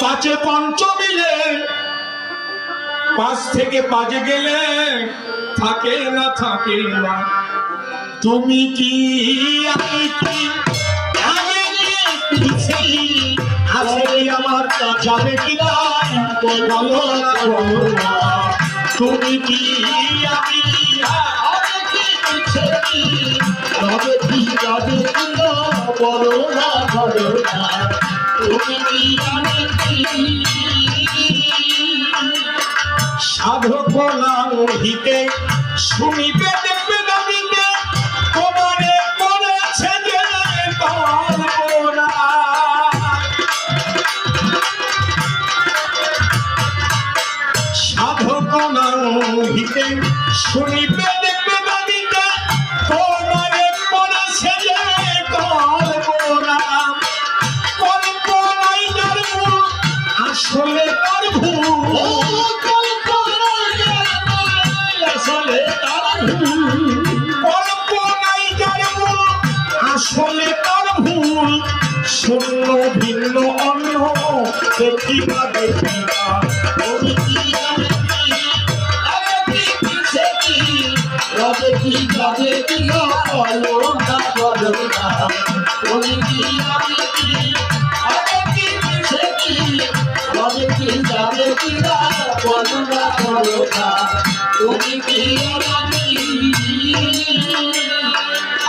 পাঁচে পঞ্চ মিলে পাঁচ থেকে পাঁচে গেলে থাকে না থাকে না। তুমি কি আমার যাবে কি তুমি কি, আমি কি? যাবে বলো না। তুমি নাম সাধক হিতে শুনিবে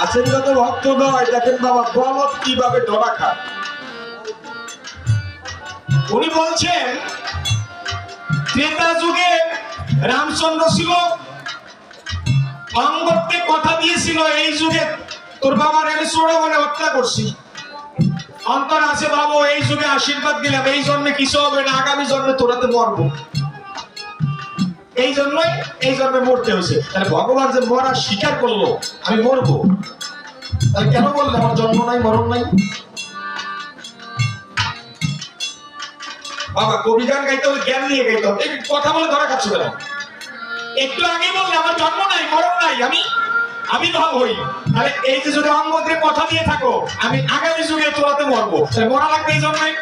আছেন যত ভক্ত নয় দেখেন বাবা বলদ কীভাবে ডবা খায়? উনি বলছেন ত্রেতা যুগে রামচন্দ্র ছিল। অঙ্গকে কথা দিয়েছিল, এই যুগে তোর বাবার আমি ছোড়ো বলে হত্যা করছি। অন্তর আছে বাবু, এই যুগে আশীর্বাদ দিলাম। এই জন্মে কিছু হবে না, আগামী জন্মে তোরাতে মরবো। এই জন্যই এই জন্মে মরতে হয়েছে। তাহলে ভগবান যে মরা স্বীকার করল, আমি মরবো। তাহলে কেন বললে, আমার জন্ম নাই, মরণ নাই? বাবা, কবি গান গাইতে হলে জ্ঞান নিয়ে গাইতে হবে। কথা বলে ধরা খাচ্ছ কেন? একটু আগে বললে আমার জন্ম নাই, মরণ নাই, আমি আমি ভাব হই। তাহলে এই যে যদি অঙ্গদের কথা দিয়ে থাকো, আমি আগামী যুগে তোরাতে মরবো। মরা লাগবে এই জন্যই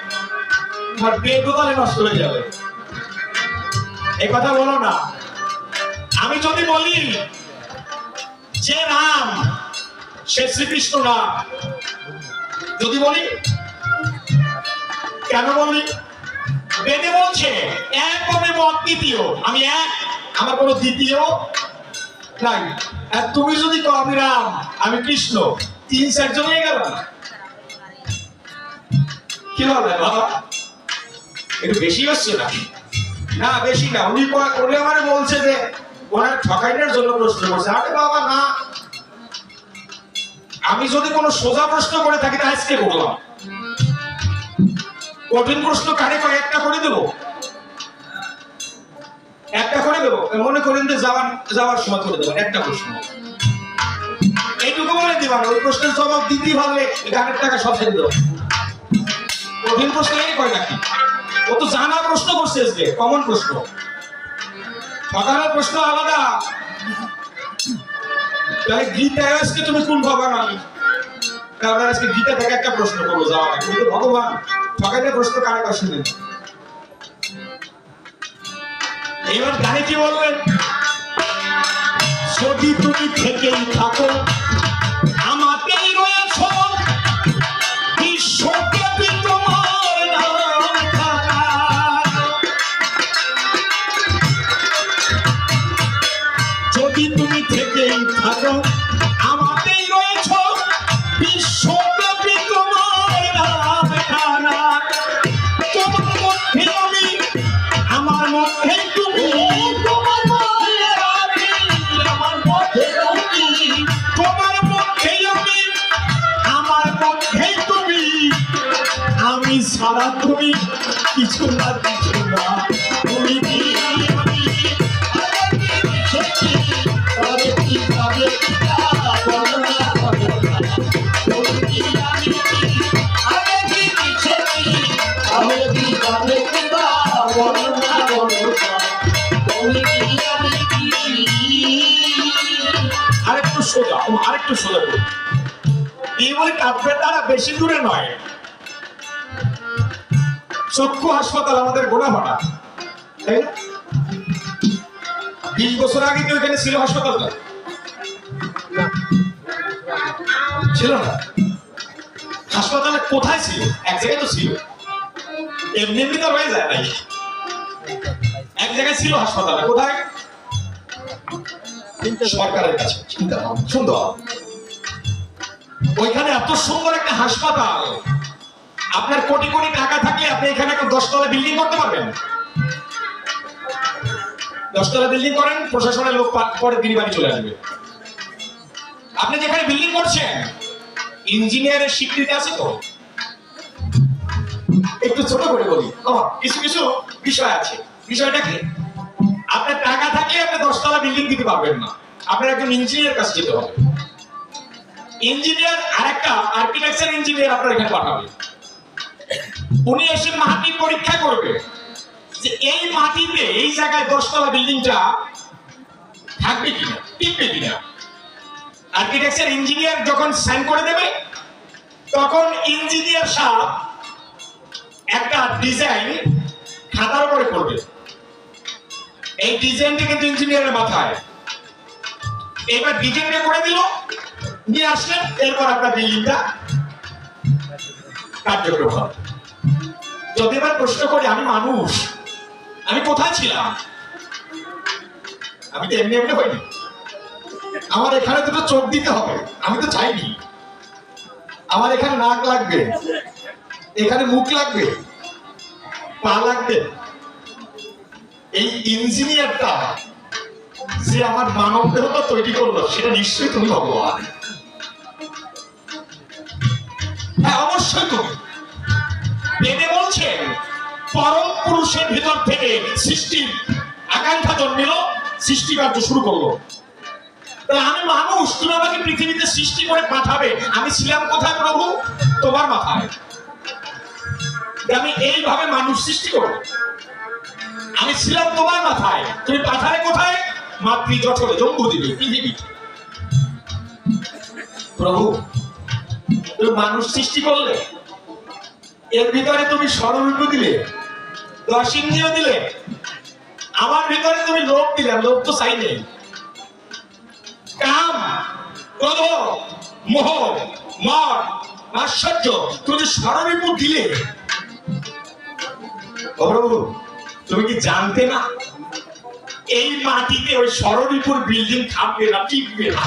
আমার পেট তাহলে নষ্ট হয়ে যাবে। এই কথা বলো না। আমি যদি বলি যে রাম, সে শ্রীকৃষ্ণ না যদি বলি, কেন বলি? বেদে বলছে, এক হবে দ্বিতীয়। আমি এক, আমার কোনো দ্বিতীয় নাই। আর তুমি যদি কও আমি রাম, আমি কৃষ্ণ, তিন চারজন হয়ে গেল কি বলে বাবা? একটু বেশি হচ্ছে না না, বেশি না, উনি ক- উনি আমার বলছে যে, ওনার ঠকাইটার জন্য প্রশ্ন করছে। আরে বাবা, না। আমি যদি কোনো সোজা প্রশ্ন করে থাকি, তা আজকে করলাম। কঠিন প্রশ্ন কারে কয় একটা করে দেবো। একটা করে দেবো? মনে করেন যে যাওয়ার যাওয়ার সময় করে দেবেন একটা প্রশ্ন। এইটুকু বলে দিবান ওই প্রশ্নের জবাব দিতেই পারলে গানের টাকা সব ছেড়ে দেবো। কঠিন প্রশ্ন এই কয় নাকি? ও তো জানা প্রশ্ন করছে আজকে, কমন প্রশ্ন। সকালের প্রশ্ন আলাদা। তাহলে গীতায় আজকে তুমি কোন ভগবান? আমি তাহলে আজকে গীতা থেকে একটা প্রশ্ন করব যাওয়া আগে। কিন্তু ভগবান। সকালের প্রশ্ন কারে কাছে নেই এবার গানে কি বললেন যদি তুমি থেকেই থাকো আমি সারা তুমি, কিছু না কিছু না। তুমি? আরেকটু সোজা আরেকটু সোজা করুন এই বলে কাব্যের বেশি দূরে নয়। চক্ষু হাসপাতাল আমাদের গোনাভাটা তাই না? বিশ বছর আগে তো এখানে ছিল হাসপাতালটা? ছিল না। হাসপাতালে কোথায় ছিল? এক জায়গায় তো ছিল। এমনি এমনি তো হয়ে যায় ভাই এক জায়গায় ছিল হাসপাতালে কোথায়? সরকারের কাছে। চিন্তা সুন্দর। ওইখানে এত সুন্দর একটা হাসপাতাল। আপনার কোটি কোটি টাকা থাকলে আপনি এখানে দশতলা বিল্ডিং করতে পারবেন। দশতলা বিল্ডিং করেন, প্রশাসনের লোক পরে দিন বাড়ি চলে আসবে। আপনি যেখানে বিল্ডিং করছেন ইঞ্জিনিয়ারের স্বীকৃতি আছে তো? একটু ছোট করে বলি। কিছু কিছু বিষয় আছে। বিষয়টা কি? আপনার টাকা থাকলে আপনি দশতলা বিল্ডিং দিতে পারবেন না। আপনার একজন ইঞ্জিনিয়ার কাছে যেতে হবে। ইঞ্জিনিয়ার আর একটা আর্কিটেকচার ইঞ্জিনিয়ার আপনার এখানে পাঠাবে। উনি এসে মাটি পরীক্ষা করবে। যে এই মাটিতে, এই জায়গায় দশতলা বিল্ডিংটা থাকবে কিনা, টিকবে কিনা? আর্কিটেকচার ইঞ্জিনিয়ার যখন সাইন করে দেবে, তখন ইঞ্জিনিয়ার সাহেব একটা ডিজাইন খাতার উপরে করবে। এই ডিজাইনটা কিন্তু ইঞ্জিনিয়ারের মাথায়। এবার ডিজাইনটা করে দিল, নিয়ে আসলেন, এরপর আপনার বিল্ডিংটা কার্যক্রম হবে। যদি এবার প্রশ্ন করি, আমি মানুষ, আমি কোথায় ছিলাম? আমি তো এমনি এমনি হইনি। আমার এখানে দুটো চোখ দিতে হবে, আমি তো চাইনি। আমার এখানে নাক লাগবে, এখানে মুখ লাগবে, পা লাগবে। এই ইঞ্জিনিয়ারটা যে আমার মানব দেহটা তৈরি করল, সেটা নিশ্চয়ই তুমি ভগবান। হ্যাঁ অবশ্যই তুমি। বেদে বলছেন, পরম পুরুষের ভিতর থেকে সৃষ্টির আকাঙ্ক্ষা জন্মিল, সৃষ্টি কার্য শুরু করল। আমি মানুষ, তুমি আমাকে পৃথিবীতে সৃষ্টি করে পাঠাবে। আমি ছিলাম কোথায় প্রভু? তোমার মাথায়। আমি এইভাবে মানুষ সৃষ্টি করব। আমি ছিলাম তোমার মাথায়। তুমি পাঠালে কোথায়? মাতৃ জঠরে জম্বু দিবে পৃথিবী প্রভু, তুমি মানুষ সৃষ্টি করলে এর ভিতরে তুমি স্বরূপ দিলে দশ দিলে, আমার ভিতরে তুমি লোভ দিলে, লোভ তো চাই নেই। কাম, ক্রোধ, মোহ মর আশ্চর্য, তুমি স্বরূপ দিলে। তুমি কি জানতে না? এই মাটিতে ওই স্বরূপুর বিল্ডিং খাবে না, টিকবে না।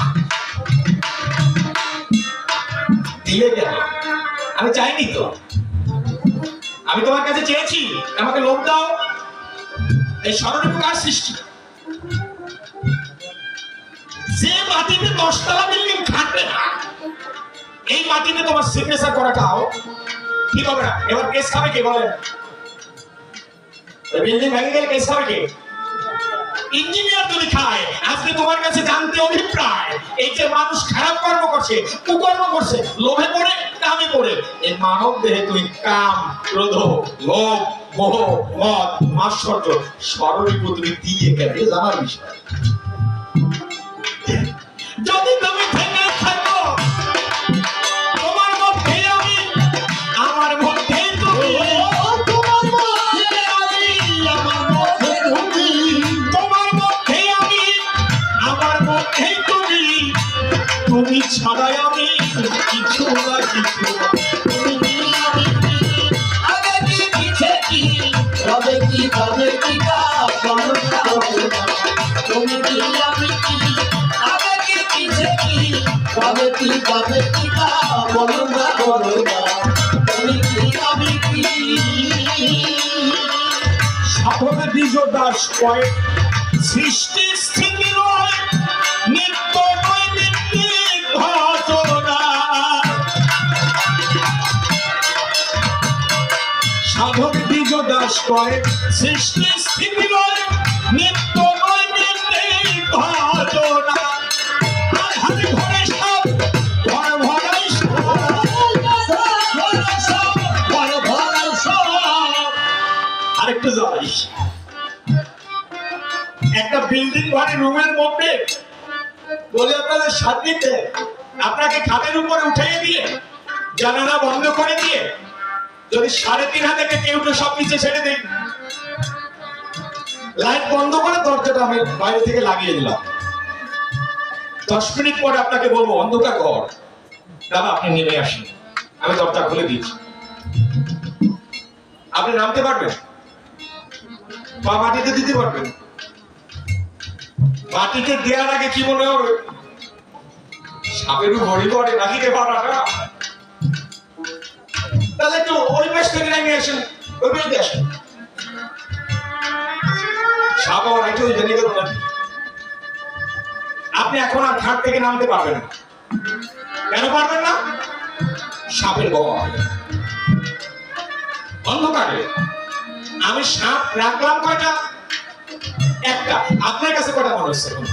দিলে কেন? আমি চাইনি তো। আমি তোমার কাছে চেয়েছি, আমাকে লোভ দাও। এই স্মরণীয় কার সৃষ্টি। যে মাটিতে দশতলা বিল্ডিং খাটবে না, এই মাটিতে তোমার সিগনেচার করাটাও ঠিক হবে না? এবার কেস খাবে কে বলেন? বিল্ডিং ভেঙে গেলে কেস খাবে কে? ইঞ্জিনিয়ার তুমি খায়, আজকে তোমার কাছে জানতে অভিপ্রায় এই যে মানুষ খারাপ কর্ম করছে, কুকর্ম করছে, লোভে পড়ে, কামে পড়ে এ মানব দেহে তুই কাম, ক্রোধ, লোভ, মোহ, মদ মাশ্চর্য স্মরণীয় তুমি দিয়ে গেলে জানার বিষয়। যদি তুমি ছাড়াই আমি কিছু না কিছু। তুমি কি। তুমি আমি আগে কি পিছে কি কবে কি কবে কি বলো না বলো না তুমি কি আমি কি সাধনা দ্বিজ দাস কয় সৃষ্টি স্থিতি নয় সাধক দাস কয় সৃষ্টি স্থিতি নিত্য একটা বিল্ডিং ঘরে রুমের মধ্যে বলে আপনাদের শান্তিতে আপনাকে খাটের উপরে উঠিয়ে দিয়ে, জানালা বন্ধ করে দিয়ে যদি সাড়ে তিন হাতে কেউ সব নিচে ছেড়ে দেই। লাইট বন্ধ করে দরজাটা আমি বাইরে থেকে লাগিয়ে দিলাম। দশ মিনিট পরে আপনাকে বলব, অন্ধকার ঘর। দাদা, আপনি নেমে আসেন। আমি দরজা খুলে দিচ্ছি। আপনি নামতে পারবেন? বা মাটিতে দিতে পারবেন? মাটিতে দেওয়ার আগে কি মনে হবে? সাপেরও ঘড়ি করে নাকি রে বাবাটা? তাহলে একটু ওই পাশ থেকে নেমে আসেন। ওই পাশ দিয়ে আসেন। আপনি এখন আর ঘাট থেকে নামতে পারবেন কেন পারবেন না? সাপের ভয় অন্ধকারে আমি সাপ রাখলাম কয়টা? একটা। আপনার কাছে কয়টা মনে হচ্ছে এখন?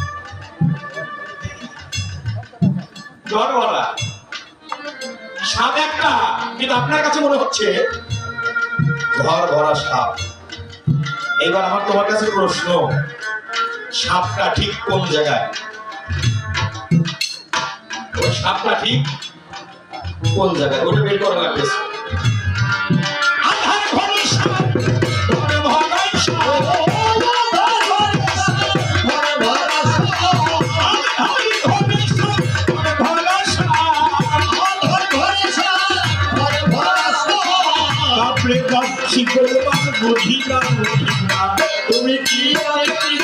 জনওয়ালা সাপ একটা, কিন্তু আপনার কাছে মনে হচ্ছে ঘর ভরা সাপ। এবার আমার তোমার কাছে প্রশ্ন, সাপটা ঠিক কোন জায়গায়? ওই সাপটা ঠিক কোন জায়গায়? ওটা বের করা লাগবে। বাপরে বাপ শিখলে বাপ বুঝি না তুমি কি আগে কি